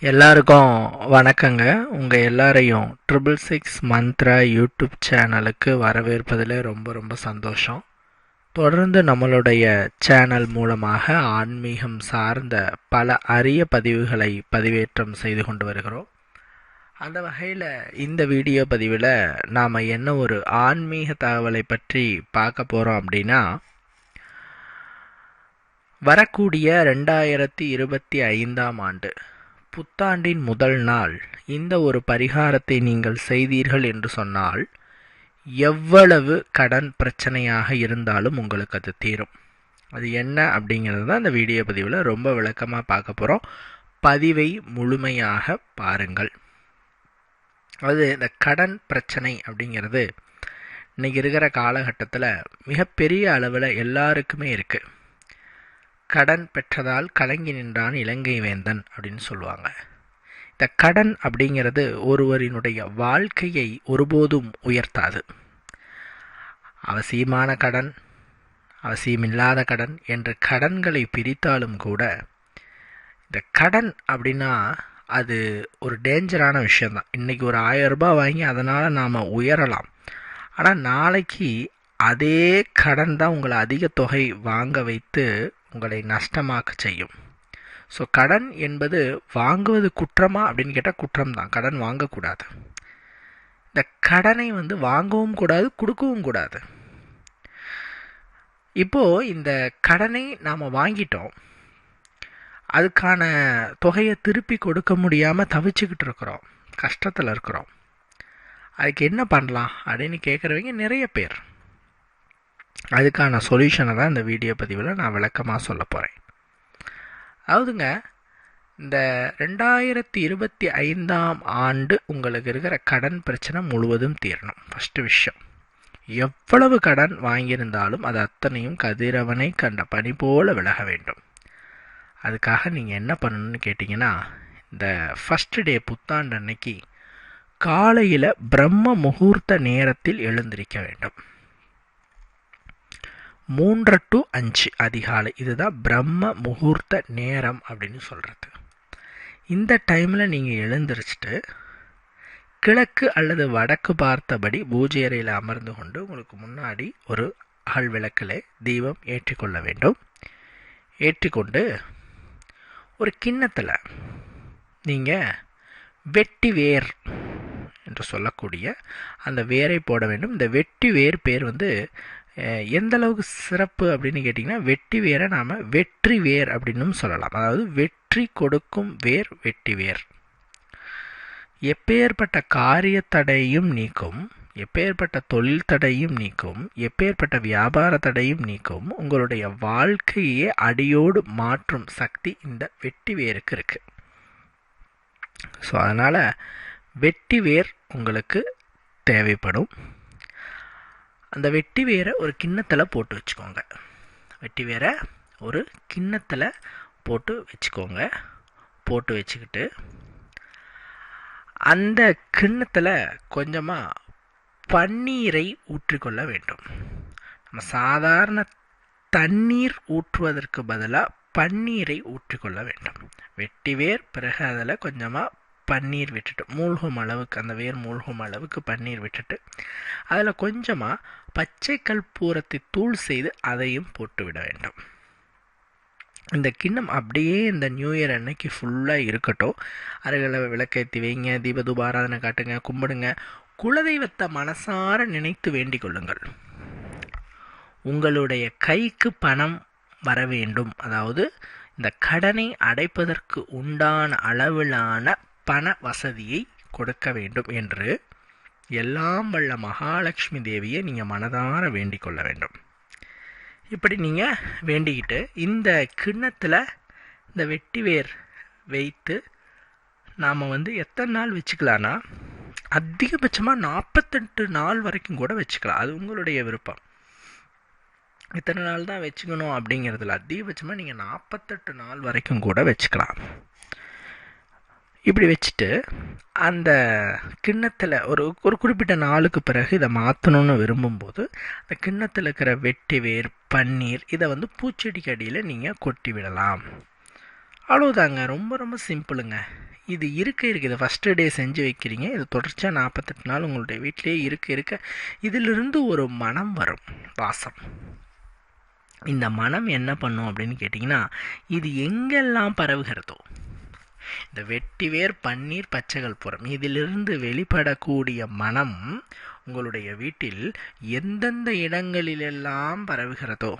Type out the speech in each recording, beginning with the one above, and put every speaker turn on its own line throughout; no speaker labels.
எல்லாருக்கும் வணக்கங்க. உங்கள் எல்லாரையும் ட்ரிபிள் சிக்ஸ் மந்த்ரா யூடியூப் சேனலுக்கு வரவேற்பதில் ரொம்ப ரொம்ப சந்தோஷம். தொடர்ந்து நம்மளுடைய சேனல் மூலமாக ஆன்மீகம் சார்ந்த பல அரிய பதிவுகளை பதிவேற்றம் செய்து கொண்டு வருகிறோம். அந்த வகையில் இந்த வீடியோ பதிவில் நாம் என்ன ஒரு ஆன்மீக தகவலை பற்றி பார்க்க போகிறோம் அப்படின்னா வரக்கூடிய ரெண்டாயிரத்தி இருபத்தி ஐந்தாம் ஆண்டு புத்தாண்டின் முதல் நாள் இந்த ஒரு பரிகாரத்தை நீங்கள் செய்தீர்கள் என்று சொன்னால் எவ்வளவு கடன் பிரச்சனையாக இருந்தாலும் உங்களுக்கு அது தீரும். அது என்ன அப்படிங்கிறது தான் இந்த வீடியோ பதிவில் ரொம்ப விளக்கமாக பார்க்க போகிறோம் பதிவை முழுமையாக பாருங்கள். அது இந்த கடன் பிரச்சனை அப்படிங்கிறது இன்றைக்கி இருக்கிற காலகட்டத்தில் மிகப்பெரிய அளவில் எல்லாருக்குமே இருக்குது கடன் பெற்றதால் கலங்கி நின்றான் இலங்கை வேந்தன் அப்படின்னு சொல்லுவாங்க. இந்த கடன் அப்படிங்கிறது ஒருவரினுடைய வாழ்க்கையை ஒருபோதும் உயர்த்தாது. அவசியமான கடன் அவசியமில்லாத கடன் என்ற கடன்களை பிரித்தாலும் கூட இந்த கடன் அப்படின்னா அது ஒரு டேஞ்சரான விஷயந்தான் இன்றைக்கி ஒரு ஆயிரம் ரூபாய் வாங்கி அதனால் நாம் உயரலாம். ஆனால் நாளைக்கு அதே கடன் தான் உங்களை அதிக தொகை வாங்க வைத்து உங்களை நஷ்டமாக்க செய்யும். ஸோ கடன் என்பது வாங்குவது குற்றமா அப்படின்னு கேட்டால் குற்றம் தான் கடன் வாங்கக்கூடாது. இந்த கடனை வந்து வாங்கவும் கூடாது கொடுக்கவும் கூடாது. இப்போது இந்த கடனை நாம் வாங்கிட்டோம். அதுக்கான தொகையை திருப்பி கொடுக்க முடியாமல் தவிச்சுக்கிட்டு இருக்கிறோம். கஷ்டத்தில் இருக்கிறோம். அதுக்கு என்ன பண்ணலாம் அப்படின்னு கேட்குறவங்க நிறைய பேர். அதுக்கான சொல்யூஷனை தான் இந்த வீடியோ பதிவில் நான் விளக்கமாக சொல்ல போகிறேன் அதாவதுங்க இந்த ரெண்டாயிரத்தி இருபத்தி ஐந்தாம் ஆண்டு உங்களுக்கு இருக்கிற கடன் பிரச்சனை முழுவதும் தீரணும். ஃபஸ்ட்டு விஷயம். எவ்வளவு கடன் வாங்கியிருந்தாலும் அது அத்தனையும் கதிரவனை கண்ட பனி போல விலக வேண்டும். அதுக்காக நீங்கள் என்ன பண்ணணும்னு கேட்டிங்கன்னா இந்த ஃபஸ்ட்டு டே புத்தாண்டு அன்னைக்கு காலையில் பிரம்ம முகூர்த்த நேரத்தில் எழுந்திருக்க வேண்டும். மூன்று டு அஞ்சு அதிகாலை. இதுதான் பிரம்ம முகூர்த்த நேரம் அப்படின்னு சொல்கிறது இந்த டைமில் நீங்கள் எழுந்திரிச்சிட்டு கிழக்கு அல்லது வடக்கு பார்த்தபடி பூஜை அறையில் அமர்ந்து கொண்டு உங்களுக்கு முன்னாடி ஒரு அகல் விளக்கில் தீபம் ஏற்றிக்கொள்ள வேண்டும். ஏற்றிக்கொண்டு ஒரு கிண்ணத்தில் நீங்கள் வெட்டி வேர் என்று சொல்லக்கூடிய அந்த வேரை போட வேண்டும். இந்த வெட்டி வேர் பேர் வந்து எந்த அளவுக்கு சிறப்பு அப்படின்னு கேட்டிங்கன்னா வெட்டி வேரை நாம் வெற்றி வேர் அப்படின்னும் சொல்லலாம். அதாவது வெற்றி கொடுக்கும் வேர் வெட்டி வேர். எப்பேற்பட்ட காரிய தடையும் நீக்கும் எப்பேற்பட்ட தொழில் தடையும் நீக்கும் எப்பேற்பட்ட வியாபார தடையும் நீக்கும் உங்களுடைய வாழ்க்கையே அடியோடு மாற்றும் சக்தி இந்த வெட்டி வேருக்கு இருக்குது ஸோ அதனால் வெட்டி வேர் உங்களுக்கு தேவைப்படும். அந்த வெட்டி வேரை ஒரு கிண்ணத்தில் போட்டு வச்சுக்கோங்க. வெட்டி வேரை ஒரு கிண்ணத்தில் போட்டு வச்சுக்கோங்க. போட்டு வச்சுக்கிட்டு அந்த கிண்ணத்தில் கொஞ்சமாக பன்னீரை ஊற்றிக்கொள்ள வேண்டும். நம்ம சாதாரண தண்ணீர் ஊற்றுவதற்கு பதிலாக பன்னீரை ஊற்றிக்கொள்ள வேண்டும். வெட்டி வேர் பிறகு அதில் கொஞ்சமாக பன்னீர் விட்டுட்டு மூழ்கும் அளவுக்கு அந்த வேர் மூழ்கும் அளவுக்கு பன்னீர் விட்டுட்டு அதில் கொஞ்சமாக பச்சை பூரத்தை தூள் செய்து அதையும் போட்டு விட வேண்டும். இந்த கிண்ணம் அப்படியே இந்த நியூ இயர் அன்னைக்கு ஃபுல்லாக இருக்கட்டும். அருகில் விளக்கேற்றி வைங்க தீப தூபாராதனை காட்டுங்க கும்பிடுங்க. குலதெய்வத்தை மனசார நினைத்து வேண்டிக் கொள்ளுங்கள். உங்களுடைய கைக்கு பணம் வர வேண்டும். அதாவது இந்த கடனை அடைப்பதற்கு உண்டான அளவிலான பண வசதியை கொடுக்க வேண்டும் என்று எல்லாம் வல்ல மகாலட்சுமி தேவியை நீங்கள் மனதார வேண்டிக் கொள்ள வேண்டும். இப்படி நீங்கள் வேண்டிக்கிட்டு இந்த கிண்ணத்தில் இந்த வெட்டி வேர் வைத்து நாம் வந்து எத்தனை நாள் வச்சுக்கலான்னா அதிகபட்சமாக நாற்பத்தெட்டு நாள் வரைக்கும் கூட வச்சுக்கலாம். அது உங்களுடைய விருப்பம். இத்தனை நாள் தான் வச்சுக்கணும் அப்படிங்கிறதுல அதிகபட்சமாக நீங்கள் நாற்பத்தெட்டு நாள் வரைக்கும் கூட வச்சுக்கலாம். இப்படி வச்சுட்டு அந்த கிண்ணத்தில் ஒரு ஒரு குறிப்பிட்ட நாளுக்கு பிறகு இதை மாற்றணும்னு விரும்பும்போது அந்த கிண்ணத்தில் இருக்கிற வெட்டி வேர் பன்னீர் இதை வந்து பூச்செடிக்கு அடியில் நீங்கள் கொட்டி விடலாம். அவ்வளோதாங்க ரொம்ப ரொம்ப சிம்பிளுங்க. இது இருக்க இருக்க இதை ஃபஸ்ட்டு டே செஞ்சு வைக்கிறீங்க. இது தொடர்ச்சியாக நாற்பத்தெட்டு நாள் உங்களுடைய வீட்டிலேயே இருக்க இருக்க இதிலிருந்து ஒரு மனம் வரும். வாசம். இந்த மனம் என்ன பண்ணும் அப்படின்னு கேட்டிங்கன்னா இது எங்கெல்லாம் பரவுகிறதோ இந்த வெட்டிவேர் பன்னீர் பச்சைகள் புறம். இதிலிருந்து வெளிப்படக்கூடிய மனம் உங்களுடைய வீட்டில் எந்தெந்த இடங்களிலெல்லாம் பரவுகிறதோ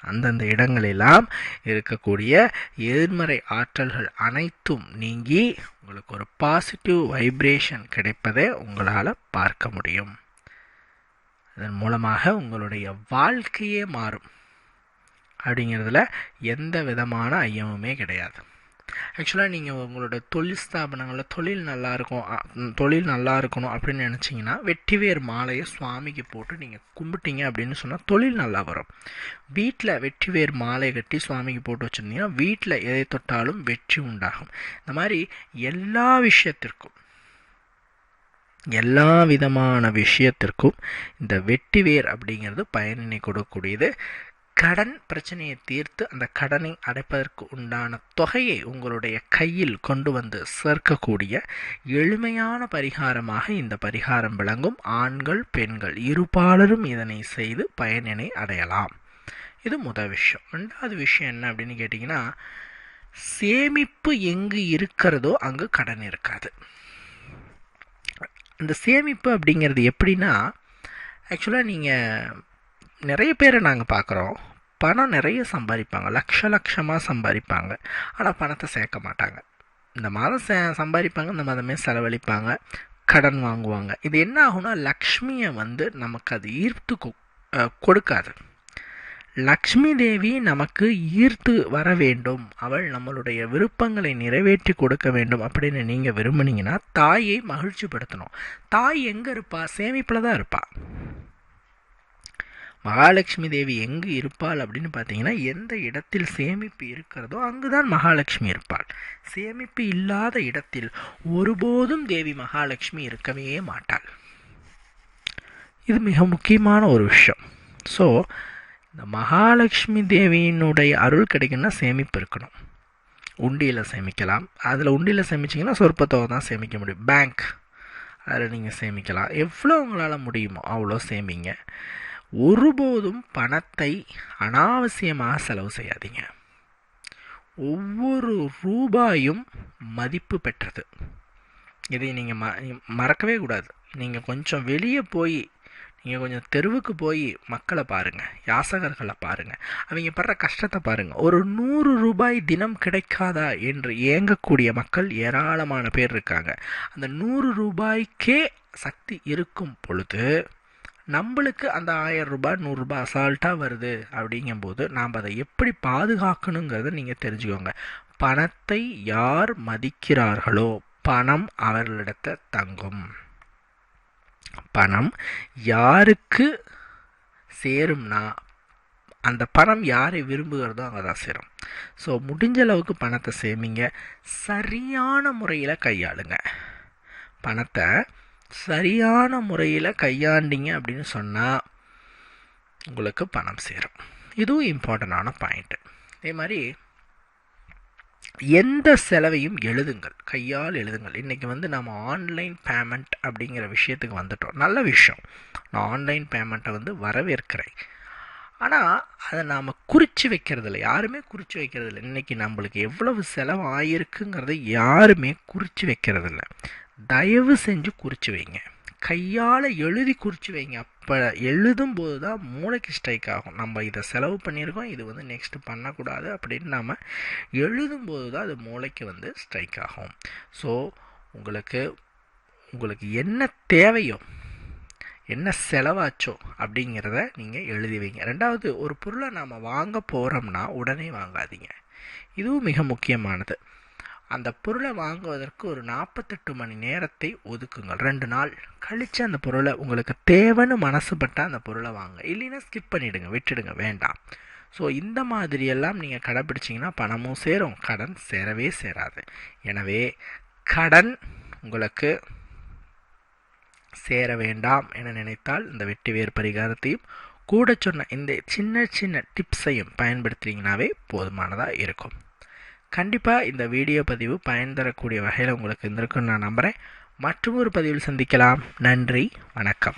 அந்தந்த இடங்களெல்லாம் இருக்கக்கூடிய எதிர்மறை ஆற்றல்கள் அனைத்தும் நீங்கி உங்களுக்கு ஒரு பாசிட்டிவ் வைப்ரேஷன் கிடைப்பதை உங்களால் பார்க்க முடியும். இதன் மூலமாக உங்களுடைய வாழ்க்கையே மாறும். அப்படிங்கிறதுல எந்த விதமான ஐயமுமே கிடையாது. ஆக்சுவலாக நீங்கள் உங்களோட தொழில் ஸ்தாபனங்களில் தொழில் நல்லா இருக்கும் தொழில் நல்லா இருக்கணும் அப்படின்னு நினச்சிங்கன்னா வெற்றிவேர் மாலையை சுவாமிக்கு போட்டு நீங்கள் கும்பிட்டீங்க அப்படின்னு சொன்னால் தொழில் நல்லா வரும். வீட்டில் வெற்றிவேர் மாலை கட்டி சுவாமிக்கு போட்டு வச்சுருந்தீங்கன்னா வீட்டில் எதை தொட்டாலும் வெற்றி உண்டாகும். இந்த மாதிரி எல்லா விஷயத்திற்கும் எல்லா விதமான விஷயத்திற்கும் இந்த வெட்டிவேர் அப்படிங்கிறது பயனினை கொடுக்கக்கூடியது. கடன் பிரச்சனையை தீர்த்து அந்த கடனை அடைப்பதற்கு உண்டான தொகையை உங்களுடைய கையில் கொண்டு வந்து சேர்க்கக்கூடிய எளிமையான பரிகாரமாக இந்த பரிகாரம் விளங்கும். ஆண்கள் பெண்கள் இருபாலரும் இதனை செய்து பயனினை அடையலாம். இது முதல் விஷயம். ரெண்டாவது விஷயம் என்ன அப்படின்னு கேட்டிங்கன்னா சேமிப்பு எங்கு இருக்கிறதோ அங்கு கடன் இருக்காது. அந்த சேமிப்பு அப்படிங்கிறது எப்படின்னா ஆக்சுவலாக நீங்கள் நிறைய பேரை நாங்கள் பார்க்குறோம் பணம் நிறைய சம்பாதிப்பாங்க. லட்ச லட்சமாக சம்பாதிப்பாங்க. ஆனால் பணத்தை சேர்க்க மாட்டாங்க. இந்த மாதம் சே சம்பாதிப்பாங்க இந்த மாதமே செலவழிப்பாங்க. கடன் வாங்குவாங்க. இது என்ன ஆகும்னா லக்ஷ்மியை வந்து நமக்கு அது ஈர்த்து கொ- கொடுக்காது. லக்ஷ்மி தேவி நமக்கு ஈர்த்து வர வேண்டும். அவள் நம்மளுடைய விருப்பங்களை நிறைவேற்றி கொடுக்க வேண்டும் அப்படின்னு நீங்கள் விரும்புனீங்கன்னா தாயை மகிழ்ச்சிப்படுத்தணும். தாய் எங்கே இருப்பா? சேமிப்பில் தான் இருப்பாள் மகாலட்சுமி தேவி எங்கு இருப்பாள் அப்படின்னு பார்த்தீங்கன்னா எந்த இடத்தில் சேமிப்பு இருக்கிறதோ அங்குதான் மகாலட்சுமி இருப்பாள். சேமிப்பு இல்லாத இடத்தில் ஒருபோதும் தேவி மகாலட்சுமி இருக்கவே மாட்டாள். இது மிக முக்கியமான ஒரு விஷயம். ஸோ இந்த மகாலட்சுமி தேவியினுடைய அருள் கிடைக்குன்னா சேமிப்பு இருக்கணும். உண்டியில் சேமிக்கலாம். அதில் உண்டியில் சேமிச்சிங்கன்னா சொற்ப தான் சேமிக்க முடியும். பேங்க் அதில் நீங்கள் சேமிக்கலாம். எவ்வளோ உங்களால் முடியுமோ அவ்வளோ சேமிங்க. ஒருபோதும் பணத்தை அனாவசியமாக செலவு செய்யாதீங்க. ஒவ்வொரு ரூபாயும் மதிப்பு பெற்றது. இதை நீங்கள் ம மறக்கவே கூடாது. நீங்கள் கொஞ்சம் வெளியே போய் நீங்கள் கொஞ்சம் தெருவுக்கு போய் மக்களை பாருங்கள் யாசகர்களை பாருங்கள் அவங்க படுற கஷ்டத்தை பாருங்கள் ஒரு நூறு ரூபாய் தினம் கிடைக்காதா என்று ஏங்கக்கூடிய மக்கள் ஏராளமான பேர் இருக்காங்க. அந்த நூறு ரூபாய்க்கே சக்தி இருக்கும் பொழுது நம்மளுக்கு அந்த ஆயிரம் ரூபாய் நூறுரூபா அசால்ட்டாக வருது அப்படிங்கும்போது நாம் அதை எப்படி பாதுகாக்கணுங்கிறத நீங்கள் தெரிஞ்சுக்கோங்க. பணத்தை யார் மதிக்கிறார்களோ பணம் அவர்களிடத்த தங்கும். பணம் யாருக்கு சேரும்னா அந்த பணம் யாரை விரும்புகிறதோ அங்கே தான் சேரும். ஸோ முடிஞ்ச அளவுக்கு பணத்தை சேமிங்க. சரியான முறையில் கையாளுங்க. பணத்தை சரியான முறையில் கையாண்டிங்க அப்படின்னு சொன்னால் உங்களுக்கு பணம் சேரும். இதுவும் இம்பார்ட்டண்டான பாயிண்ட்டு அதே மாதிரி எந்த செலவையும் எழுதுங்கள். கையால் எழுதுங்கள். இன்றைக்கி வந்து நம்ம ஆன்லைன் பேமெண்ட் அப்படிங்கிற விஷயத்துக்கு வந்துட்டோம். நல்ல விஷயம். நான் ஆன்லைன் பேமெண்ட்டை வந்து வரவேற்கிறேன். ஆனால் அதை நாம் குறித்து வைக்கிறதில்ல யாருமே குறித்து வைக்கிறதில்ல இன்றைக்கி நம்மளுக்கு எவ்வளவு செலவு ஆகிருக்குங்கிறத யாருமே குறித்து வைக்கிறதில்ல தயவு செஞ்சு குறித்து வைங்க. கையால் எழுதி குறித்து வைங்க. அப்போ எழுதும் போது தான் மூளைக்கு ஸ்ட்ரைக் ஆகும். நம்ம இதை செலவு பண்ணியிருக்கோம். இது வந்து நெக்ஸ்ட்டு பண்ணக்கூடாது அப்படின்னு நாம் எழுதும்போது தான் அது மூளைக்கு வந்து ஸ்ட்ரைக் ஆகும். ஸோ உங்களுக்கு உங்களுக்கு என்ன தேவையோ என்ன செலவாச்சோ அப்படிங்கிறத நீங்கள் எழுதி வைங்க. ரெண்டாவது ஒரு பொருளை நாம் வாங்க போகிறோம்னா உடனே வாங்காதீங்க. இதுவும் மிக முக்கியமானது. அந்த பொருளை வாங்குவதற்கு ஒரு நாற்பத்தெட்டு மணி நேரத்தை ஒதுக்குங்கள். ரெண்டு நாள் கழித்து அந்த பொருளை உங்களுக்கு தேவைன்னு மனசுப்பட்டால் அந்த பொருளை வாங்க. இல்லைன்னா ஸ்கிப் பண்ணிவிடுங்க விட்டுடுங்க வேண்டாம். ஸோ இந்த மாதிரியெல்லாம் நீங்கள் கடைப்பிடிச்சிங்கன்னா பணமும் சேரும் கடன் சேரவே சேராது. எனவே கடன் உங்களுக்கு சேர வேண்டாம் என நினைத்தால் இந்த வெட்டி வேறு பரிகாரத்தையும் கூட சொன்ன இந்த சின்ன சின்ன டிப்ஸையும் பயன்படுத்துகிறீங்கனாவே போதுமானதாக இருக்கும். கண்டிப்பாக இந்த வீடியோ பதிவு பயன் தரக்கூடிய வகையில் உங்களுக்கு இருந்திருக்குன்னு நான் நம்புகிறேன் மற்றும் ஒரு பதிவில் சந்திக்கலாம். நன்றி. வணக்கம்.